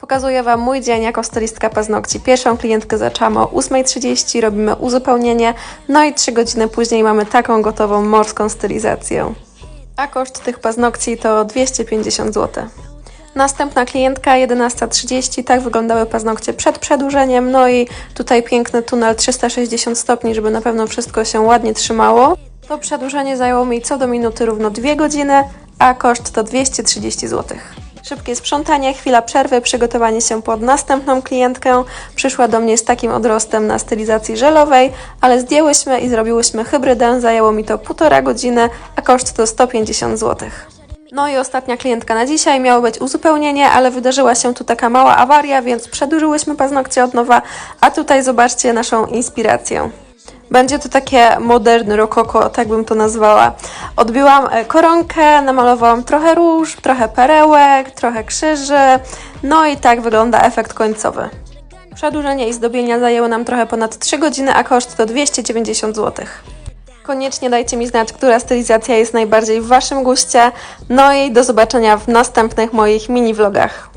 Pokazuję Wam mój dzień jako stylistka paznokci. Pierwszą klientkę zaczęłam o 8.30, robimy uzupełnienie, no i 3 godziny później mamy taką gotową morską stylizację. A koszt tych paznokci to 250 zł. Następna klientka 11.30, tak wyglądały paznokcie przed przedłużeniem, no i tutaj piękny tunel 360 stopni, żeby na pewno wszystko się ładnie trzymało. To przedłużenie zajęło mi co do minuty równo 2 godziny, a koszt to 230 zł. Szybkie sprzątanie, chwila przerwy, przygotowanie się pod następną klientkę. Przyszła do mnie z takim odrostem na stylizacji żelowej, ale zdjęłyśmy i zrobiłyśmy hybrydę. Zajęło mi to półtora godziny, a koszt to 150 zł. No i ostatnia klientka na dzisiaj miało być uzupełnienie, ale wydarzyła się tu taka mała awaria, więc przedłużyłyśmy paznokcie od nowa, a tutaj zobaczcie naszą inspirację. Będzie to takie modern rokoko, tak bym to nazwała. Odbiłam e, koronkę, namalowałam trochę róż, trochę perełek, trochę krzyży, no i tak wygląda efekt końcowy. Przedłużenie i zdobienia zajęły nam trochę ponad 3 godziny, a koszt to 290 zł. Koniecznie dajcie mi znać, która stylizacja jest najbardziej w Waszym guście. No i do zobaczenia w następnych moich mini vlogach.